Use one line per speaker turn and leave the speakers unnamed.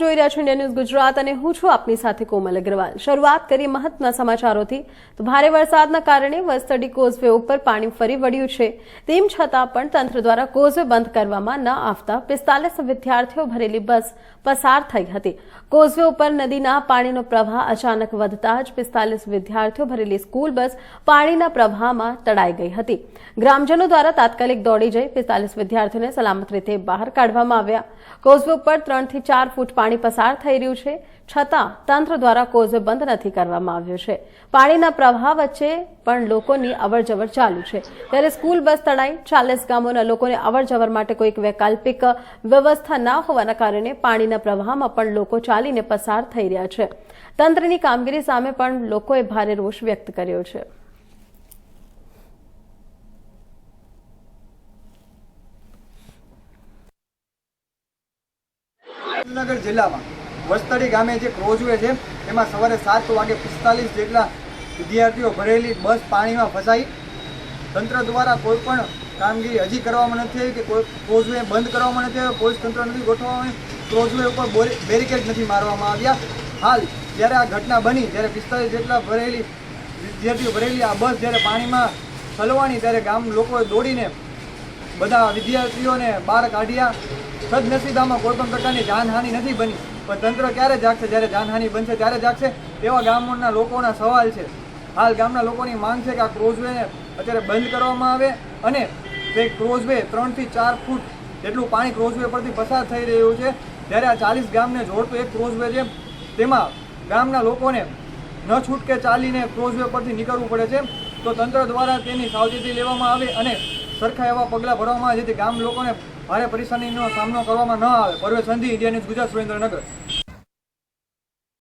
જોઈ રહ્યા છો ઇન્ડિયા ન્યૂઝ ગુજરાત અને હું છું આપની સાથે કોમલ અગ્રવાલ. શરૂઆત કરી મહત્વના સમાચારોથી. તો ભારે વરસાદના કારણે વસ્તડી કોઝવે ઉપર પાણી ફરી વળ્યું છે. તેમ છતાં પણ તંત્ર દ્વારા કોઝવે બંધ કરવામાં ન આવતા પિસ્તાલીસ વિદ્યાર્થીઓ ભરેલી બસ પસાર થઈ હતી. કોઝવે ઉપર નદીના પાણીનો પ્રવાહ અચાનક વધતા જ પિસ્તાલીસ વિદ્યાર્થીઓ ભરેલી સ્કૂલ બસ પાણીના પ્રવાહમાં તડાઈ ગઈ હતી. ગ્રામજનો દ્વારા તાત્કાલિક દોડી જઈ પિસ્તાલીસ વિદ્યાર્થીઓને સલામત રીતે બહાર કાઢવામાં આવ્યા. કોઝવે ઉપર ત્રણથી ચાર ફૂટ પાણી પસાર થઈ રહ્યું છે, છતાં તંત્ર દ્વારા કોઝવે બંધ નથી કરવામાં આવ્યો છે. પાણીના પ્રવાહ વચ્ચે પણ લોકોની અવરજવર ચાલુ છે. ત્યારે સ્કૂલ બસ તણાઈ, ચાલીસ ગામોના લોકોને અવરજવર માટે કોઈક વૈકલ્પિક વ્યવસ્થા ના હોવાના કારણે પાણીના પ્રવાહમાં પણ લોકો ચાલીને પસાર થઈ રહ્યા છે. તંત્રની કામગીરી સામે પણ લોકોએ ભારે રોષ વ્યક્ત કર્યો છે.
સુરેન્દ્રનગર જિલ્લામાં વસ્તડી ગામે જે ક્રોઝવે છે, એમાં સવારે સાત વાગે પિસ્તાલીસ જેટલા વિદ્યાર્થીઓ ભરેલી બસ પાણીમાં ફસાઈ. તંત્ર દ્વારા કોઈ પણ કામગીરી હજી કરવામાં નથી આવી કે કોઈ ક્રોઝવે બંધ કરવામાં નથી આવ્યો. પોલીસ તંત્ર નથી ગોઠવવામાં ક્રોઝવે ઉપર બોરી- બેરિકેડ નથી મારવામાં આવ્યા. હાલ જ્યારે આ ઘટના બની, ત્યારે પિસ્તાલીસ જેટલા ભરેલી વિદ્યાર્થીઓ ભરેલી આ બસ જ્યારે પાણીમાં ઠલવાણી ત્યારે ગામ લોકોએ દોડીને બધા વિદ્યાર્થીઓને બહાર કાઢ્યા. સદનસીબામાં કોઈ પણ પ્રકારની જાનહાનિ નથી બની. પણ તંત્ર ક્યારે જાગશે? જ્યારે જાનહાનિ બનશે, ત્યારે જાગશે. એવા ગામોના લોકોના સવાલ છે. હાલ ગામના લોકોની માંગ છે કે આ ક્રોઝવેને અત્યારે બંધ કરવામાં આવે અને તે ક્રોઝવે ત્રણથી ચાર ફૂટ જેટલું પાણી ક્રોઝવે પરથી પસાર થઈ રહ્યું છે. ત્યારે આ ચાલીસ ગામને જોડતું એક ક્રોઝવે છે, તેમાં ગામના લોકોને ન છૂટકે ચાલીને ક્રોઝવે પરથી નીકળવું પડે છે. તો તંત્ર દ્વારા તેની સાવચેતી લેવામાં આવે અને સરખા એવા પગલાં ભરવામાં આવે જેથી ગામ લોકોને ભારે પરેશાનીનો સામનો કરવામાં ન આવે. પરવેશ સંધિ ઇન્ડિયા ન્યૂઝ ગુજરાત સુરેન્દ્રનગર.